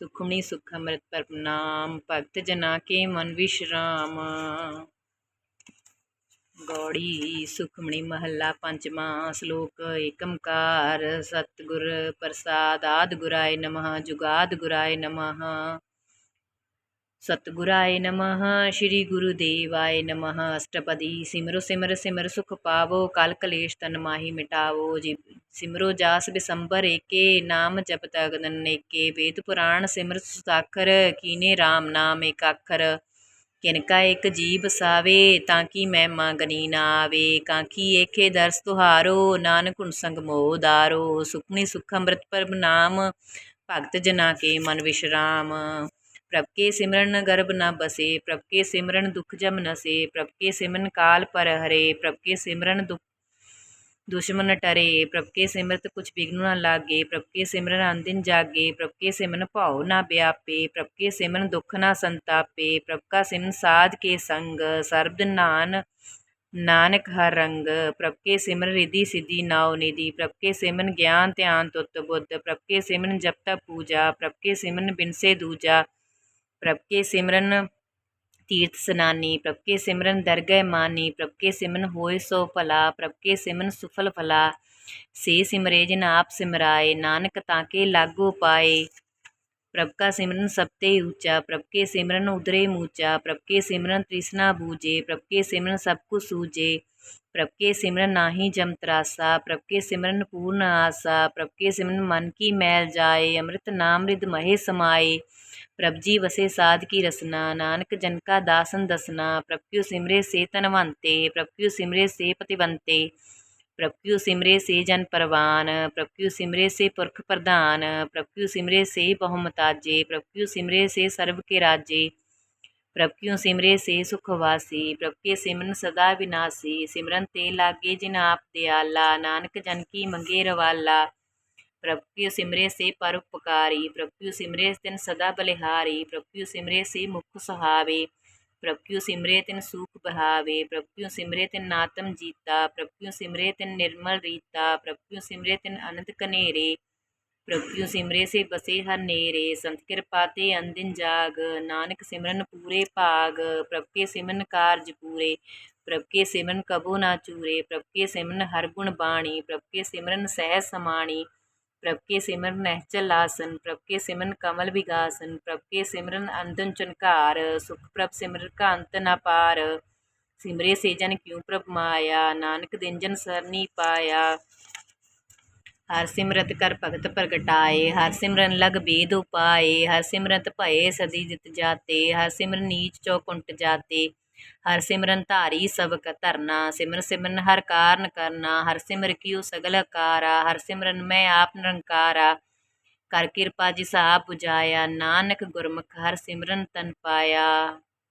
ਸੁਖਮਣੀ ਸੁਖ ਅੰਮ੍ਰਿਤ ਪ੍ਰਣਾਮ ਭਗਤ ਜਨਾ ਕੇ ਮਨ ਵਿਸ਼ਰਾਮ। ਗੌੜੀ ਸੁਖਮਣੀ ਮਹੱਲਾ ਪੰਚਵਾਂ ਸ਼ਲੋਕ ਏਕਮਕਾਰ ਸਤਿਗੁਰ ਪ੍ਰਸਾਦ ਆਦ ਗੁਰਾਏ ਨਮః ਜੁਗਾਦ ਗੁਰਾਏ ਨਮః ਸਤਿਗੁਰਾਏ ਨਮః ਸ੍ਰੀ ਗੁਰੂ ਦੇਵਾਏ ਨਮః ਅਸ਼ਟਪਦੀ ਸਿਮਰੋ ਸਿਮਰ ਸਿਮਰ ਸੁਖ ਪਾਵੋ, ਕਲ ਕਲੇਸ਼ ਤਨ ਮਾਹੀ ਮਿਟਾਵੋ। ਜੀ ਸਿਮਰੋ ਜਾਸ ਬਿਸੰਬਰ ਏਕੇ, ਨਾਮ ਜਪਤ ਅਗਨ ਏਕੇ। ਵੇਦ ਪੁਰਾਣ ਸਿਮਰ ਸੁਸਾਖਰ, ਕੀਨੇ RAM ਨਾਮ ਏਕਾਖਰ ਕਿਨਕਾ ਇੱਕ ਜੀ ਬਸਾਵੇ ਤਾਂ ਕੀ ਮੈਂ ਗਨੀ ਨਾ ਆਵੇ। ਕਾਂਖੀ ਏਖੇ ਦਰਸ ਤੁਹਾਰੋ, ਨਾਨਕ ਹੁਨ ਸੰਗ ਮੋਹ ਦਾਰੋ। ਸੁਖਨੀ ਸੁਖ ਅੰਮ੍ਰਿਤ ਪਰਮ ਨਾਮ, ਭਗਤ ਜਨਾ ਕੇ ਮਨ ਵਿਸ਼ਰਾਮ। प्रभ के सिमरन गर्भ न बसे प्रभ के सिमरन दुख जम नसे प्रभ के सिमरन काल पर हरे प्रभ के सिमरन दुख दुश्मन टरे प्रभ के सिमरत कुछ विघ्न न लागे प्रभ के सिमरन अंदिन जागे प्रभ के सिमरन भाव ना ब्यापे प्रभ के सिमरन दुख न संतापे प्रभ का सिमरन साध के संग सर्ब नान नानक हर रंग प्रभ के सिमर रिधि सिद्धि नाव निधि प्रभ के सिमरन ज्ञान ध्यान तुत बुद्ध प्रभ के सिमरन जपता पूजा प्रभ के सिमरन बिनसे दूजा प्रभ के सिमरन तीर्थ स्नानी प्रभ के सिमरन दरगह मानी प्रभ के सिमरन होय सो भला प्रभ के सिमरन सुफल फला से सिमरे जिन आप सिमराए नानक ताके लागो पाए प्रभ का सिमरन सबते ऊँचा प्रभ के सिमरन उदरे मूचा प्रभ के सिमरन तृष्णा बूझे प्रभ के सिमरन सब कुछ सूझे प्रभ के सिमरन नाही जम त्रासा प्रभ के सिमरन पूर्ण आसा प्रभ के सिमरन मन की मैल जाए अमृत नाम रिद महे समाए ਮਹੇ ਸਮਾਏ ਪ੍ਰਭ ਜੀ ਵਸੇ ਸਾਧ ਕੀ ਰਸਨਾ ਨਾਨਕ ਜਨ ਕਾ ਦਾਸਨ ਦਸਨਾ ਪ੍ਰਭ ਕਿਉ ਸਿਮਰੇ ਸੇ ਤਨਵੰਤੇ ਪ੍ਰਭ ਕਿਉ ਸਿਮਰੇ ਸੇ ਪਤਿਵੰਤੇ ਪ੍ਰਭ ਕਿਉ ਸਿਮਰੇ ਸੇ ਜਨ ਪਰਵਾਨ ਪ੍ਰਭ ਕਿਉ ਸਿਮਰੇ ਸੇ ਪੁਰਖ ਪ੍ਰਧਾਨ ਪ੍ਰਭ ਕਿਉ ਸਿਮਰੇ ਸੇ ਬਹੁਮਤਾਜੇ ਪ੍ਰਭ ਕਿਉ ਸਿਮਰੇ ਸੇ ਸਰਬ ਕੇ ਰਾਜੇ ਪ੍ਰਭ ਕਿਉ ਸਿਮਰੇ ਸੇ ਸੁਖ ਵਾਸੀ ਪ੍ਰਭ ਕੇ ਸਿਮਰਨ ਸਦਾ ਵਿਨਾਸੀ ਸਿਮਰਨ ਤੇ ਲਾਗੇ ਜਿਨ ਆਪ ਦਿਆਲਾ ਨਾਨਕ ਜਨ ਕੀ ਮੰਗੇ ਰਵਾਲਾ प्रभु सिमरे से पर पुकारी प्रभु सिमरे तिन सदा बलिहारी प्रभु सिमरे से मुख सुहावे प्रभु सिमरे तिन सुख बहावे प्रभु सिमरे तिन नातम जीता प्रभु सिमरे तिन निर्मल रीता प्रभु सिमरे तिन अनंत कनेरे प्रभु सिमरे से बसे हर नेरे, संत कृपाते अंदिन जाग, नानक सिमरन पूरे पाग प्रभु के सिमरन कार्य पूरे प्रभु के सिमरन कबो ना चूरे प्रभु के सिमरन हर गुण बाणी प्रभु के सिमरन सहज समाणी प्रभु के सिमरन नहचल आसन प्रभु के सिमरन कमल विगासन प्रभु के सिमरन अंतन चनकार सुख प्रभ सिमर का अंत न पार सिमरे से जन क्यों प्रभ माया नानक दिन जन सरनी पाया ਹਰ ਸਿਮਰਤ ਕਰ ਭਗਤ ਪ੍ਰਗਟਾਏ ਹਰ ਸਿਮਰਨ ਲਗ ਬੇਦ ਉਪਾਏ ਹਰ ਸਿਮਰਤ ਭਏ ਸਦੀ ਜਿਤ ਜਾਤੇ ਹਰ ਸਿਮਰਨ ਨੀਚ ਚੌ ਕੁੰਟ ਜਾਤੇ ਹਰ ਸਿਮਰਨ ਧਾਰੀ ਸਬਕ ਧਰਨਾ, ਸਿਮਰ ਸਿਮਰਨ ਹਰ ਕਾਰਨ ਕਰਨਾ, ਹਰ ਸਿਮਰ ਕੀਓ ਸਗਲ ਕਾਰਾ ਹਰ ਸਿਮਰਨ ਮੈਂ ਆਪ ਨਿਰੰਕਾਰਾ। ਕਰ ਕਿਰਪਾ ਜਿਸ ਆਪ 부ਜਾਇਆ ਨਾਨਕ ਗੁਰਮੁਖ ਹਰ ਸਿਮਰਨ ਤਨ ਪਾਇਆ।